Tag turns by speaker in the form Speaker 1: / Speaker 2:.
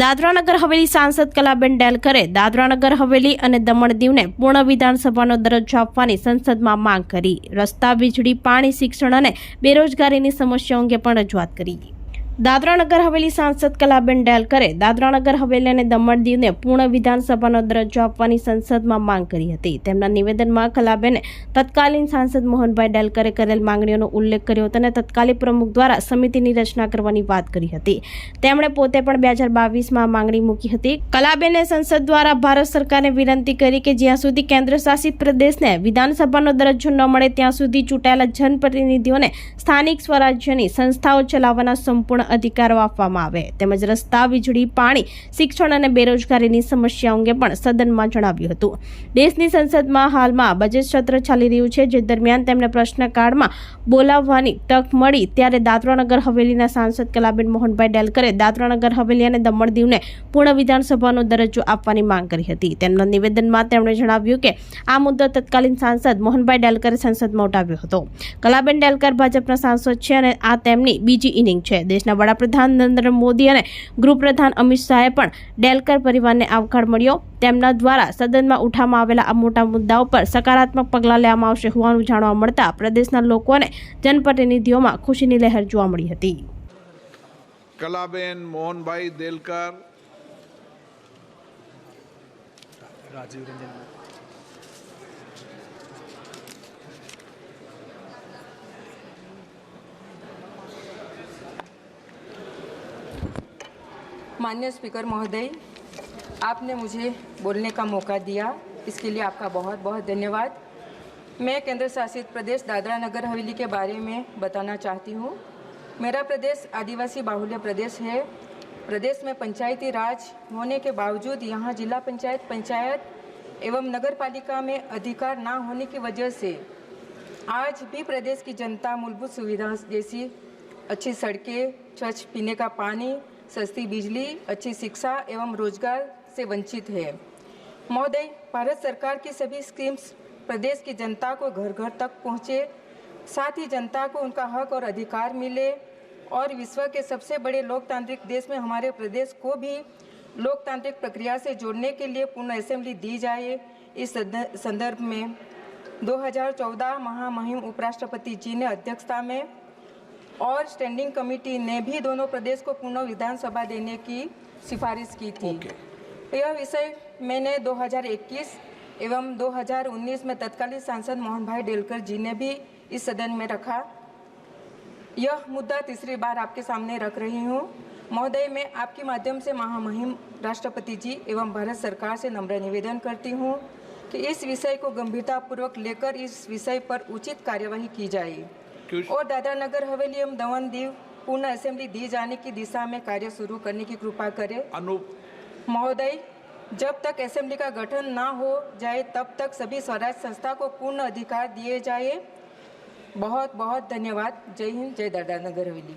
Speaker 1: દાદરાનગર હવેલી સાંસદ કલાબેન ડેલકરે દાદરાનગર હવેલી અને દમણ દીવને પૂર્ણ વિધાનસભાનો દરજ્જો આપવાની સંસદમાં માંગ કરી. રસ્તા, વીજળી, પાણી, શિક્ષણ અને બેરોજગારીની સમસ્યાઓ અંગે પણ રજૂઆત કરી. દાદરાનગર હવેલી સાંસદ કલાબેન ડેલકરે દાદરાનગર હવેલી અને દમણ દીવને પૂર્ણ વિધાનસભાનો દરજ્જો આપવાની સંસદમાં માંગ કરી હતી. તેમના નિવેદનમાં કલાબેને તત્કાલીન સાંસદ મોહનભાઈ ડેલકરે કરેલ માંગણીઓનો ઉલ્લેખ કર્યો હતો અને તત્કાલીન પ્રમુખ દ્વારા સમિતિની રચના કરવાની વાત કરી હતી. તેમણે પોતે પણ બે હજાર બાવીસમાં માંગણી મૂકી હતી. કલાબેને સંસદ દ્વારા ભારત સરકારને વિનંતી કરી કે જ્યાં સુધી કેન્દ્ર શાસિત પ્રદેશને વિધાનસભાનો દરજ્જો ન મળે, ત્યાં સુધી ચૂંટાયેલા જનપ્રતિનિધિઓને સ્થાનિક સ્વરાજ્યની સંસ્થાઓ ચલાવવાના સંપૂર્ણ અધિકારો આપવામાં આવે. તેમજ રસ્તા, વીજળી, પાણી, શિક્ષણ અને બેરોજગારીની સમસ્યા અંગે પણ સદનમાં જણાવ્યું હતું. દેશની સંસદમાં હાલમાં બજેટ સત્ર ચાલી રહ્યું છે, જે દરમિયાન તેમને પ્રશ્નકાળમાં બોલાવવાની તક મળી ત્યારે દાદરાનગર હવેલીના સાંસદ કલાબેન મોહનભાઈ ડેલકરે દાદરાનગર હવેલી અને દમણ દીવને પૂર્ણ વિધાનસભાનો દરજ્જો આપવાની માંગ કરી હતી. તેમના નિવેદનમાં તેમણે જણાવ્યું કે, આ મુદ્દો તત્કાલીન સાંસદ મોહનભાઈ ડેલકરે સંસદમાં ઉઠાવ્યો હતો. કલાબેન ડેલકર ભાજપના સાંસદ છે અને આ તેમની બીજી ઇનિંગ છે. દેશના વડાપ્રધાન નરેન્દ્ર મોદી અને ગૃહપ્રધાન અમિત શાહે પણ ડેલકર પરિવારને આવકાર મળ્યો. તેમના દ્વારા સદનમાં ઉઠાવવામાં આવેલા આ મોટા મુદ્દાઓ પર સકારાત્મક પગલાં લેવામાં આવશે હોવાનું જાણવા મળતા પ્રદેશના લોકો અને જનપ્રતિનિધિઓમાં ખુશીની લહેર જોવા મળી હતી.
Speaker 2: કલાબેન મોહનભાઈ દેલકર.
Speaker 3: રાજીવ રંજન
Speaker 4: माननीय स्पीकर महोदय, आपने मुझे बोलने का मौका दिया। इसके लिए आपका बहुत बहुत धन्यवाद। मैं केंद्र शासित प्रदेश दादरा नगर हवेली के बारे में बताना चाहती हूँ। मेरा प्रदेश आदिवासी बाहुल्य प्रदेश है। प्रदेश में पंचायती राज होने के बावजूद यहाँ जिला पंचायत पंचायत एवं नगर पालिका में अधिकार ना होने की वजह से आज भी प्रदेश की जनता मूलभूत सुविधा जैसी अच्छी सड़कें, स्वच्छ पीने का पानी सस्ती बिजली, अच्छी शिक्षा एवं रोज़गार से वंचित है। महोदय, भारत सरकार की सभी स्कीम्स प्रदेश की जनता को घर घर तक पहुँचे, साथ ही जनता को उनका हक और अधिकार मिले और विश्व के सबसे बड़े लोकतांत्रिक देश में हमारे प्रदेश को भी लोकतांत्रिक प्रक्रिया से जोड़ने के लिए पूर्ण असेंबली दी जाए। इस संदर्भ में 2014 महामहिम उपराष्ट्रपति जी ने अध्यक्षता में और स्टैंडिंग कमेटी ने भी दोनों प्रदेश को पूर्ण विधानसभा देने की सिफारिश की थी। Okay. यह विषय मैंने 2021 एवं 2019 में तत्कालीन सांसद मोहन भाई डेलकर जी ने भी इस सदन में रखा। यह मुद्दा तीसरी बार आपके सामने रख रही हूँ। महोदय मैं आपके माध्यम से महामहिम राष्ट्रपति जी एवं भारत सरकार से नम्र निवेदन करती हूँ कि इस विषय को गंभीरतापूर्वक लेकर इस विषय पर उचित कार्यवाही की जाए। और दादरा नगर हवेली एवं दमन दीव पूर्ण असेंबली दी जाने की दिशा में कार्य शुरू करने की कृपा करें।
Speaker 2: अनुप
Speaker 4: महोदय जब तक असेंबली का गठन ना हो जाए तब तक सभी स्वराज संस्था को पूर्ण अधिकार दिए जाए। बहुत बहुत धन्यवाद। जय हिंद जय दादा नगर हवेली।